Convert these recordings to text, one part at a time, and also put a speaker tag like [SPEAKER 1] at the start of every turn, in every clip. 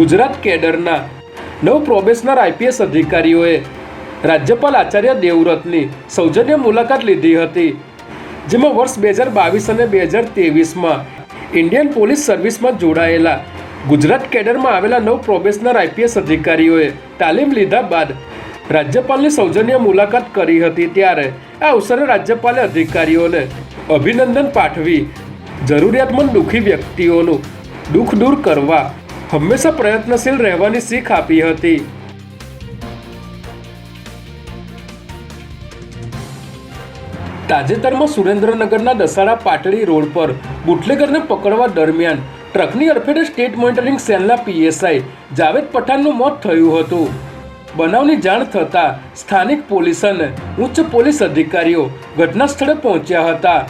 [SPEAKER 1] ગુજરાત કેડરના નવ probationer IPS અધિકારીઓએ રાજ્યપાલ આચાર્ય દેવવ્રતની સૌજન્ય મુલાકાત લીધી હતી, જેમાં વર્ષ બે હજાર બાવીસ અને બે હજાર ત્રેવીસમાં ઇન્ડિયન પોલીસ સર્વિસમાં જોડાયેલા ગુજરાત કેડરમાં આવેલા નવ પ્રોબેશનર આઈપીએસ અધિકારીઓએ તાલીમ લીધા બાદ રાજ્યપાલની સૌજન્ય મુલાકાત કરી હતી. ત્યારે આ અવસરે રાજ્યપાલે અધિકારીઓને અભિનંદન પાઠવી જરૂરિયાતમંદ દુઃખી વ્યક્તિઓનું દુઃખ દૂર કરવા હંમેશા પ્રયત્નશીલ રહેવાની શીખ આપી હતી. તાજેતરમાં સુરેન્દ્રનગરના દસાડા પાટડી રોડ પર બુટલેગરને પકડવા દરમિયાન ટ્રકની અડફેટે સ્ટેટ મોનિટરિંગ સેલના પીએસઆઈ જાવેદ પઠાણનું મોત થયું હતું. બનાવની જાણ થતાં સ્થાનિક પોલીસ અને ઉચ્ચ પોલીસ અધિકારીઓ ઘટના સ્થળે પહોંચ્યા હતા.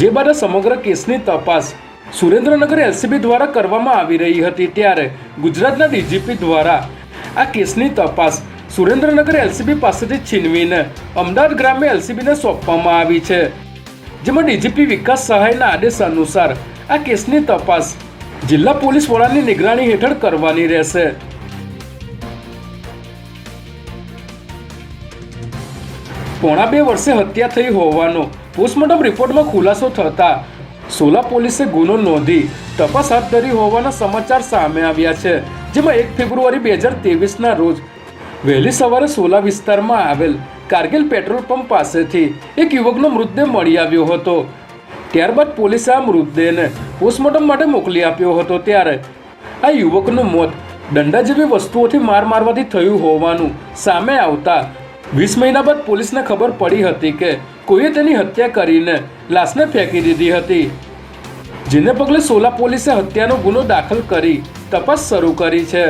[SPEAKER 1] જે બાદ સમગ્ર કેસની તપાસ સુરેન્દ્રનગર એલસીબી દ્વારા કરવામાં આવી રહી હતી ત્યારે ગુજરાતના ડીજીપી દ્વારા આ કેસની તપાસ સુરેન્દ્રનગર એલસીબી પાસેથી છીનવીને અમદાવાદ ગ્રામ્ય એલસીબીને સોંપવામાં આવી છે. જેમાં ડીજીપી વિકાસ સહાયના આદેશ અનુસાર આ કેસની તપાસ જિલ્લા પોલીસ વડાની નિગરાણી હેઠળ કરવાની રહેશે. પોણા બે વર્ષે હત્યા થઈ હોવાનો પોસ્ટમોર્ટમ રિપોર્ટમાં ખુલાસો થતા સોલા પોલીસે ગુનો નોંધી તપાસ હાથ ધરી હોવાના સમાચાર સામે આવ્યા છે, જેમાં એક ફેબ્રુઆરી બે હજાર તેવીસના રોજ વહેલી સવારે સોલા વિસ્તારમાં આવેલ કારગિલ પેટ્રોલ પંપ પાસેથી એક યુવકનો મૃતદેહ મળી આવ્યો હતો. ત્યારબાદ પોલીસે આ મૃતદેહને પોસ્ટમોર્ટમ માટે મોકલી આપ્યો હતો ત્યારે આ યુવકનું મોત દંડા જેવી વસ્તુઓથી માર મારવાથી થયું હોવાનું સામે આવતા વીસ મહિના બાદ પોલીસને ખબર પડી હતી કે કોઈએ તેની હત્યા કરીને લાશને ફેંકી દીધી હતી. જેને પગલે સોલા પોલીસે હત્યાનો ગુનો દાખલ કરી તપાસ શરૂ કરી છે.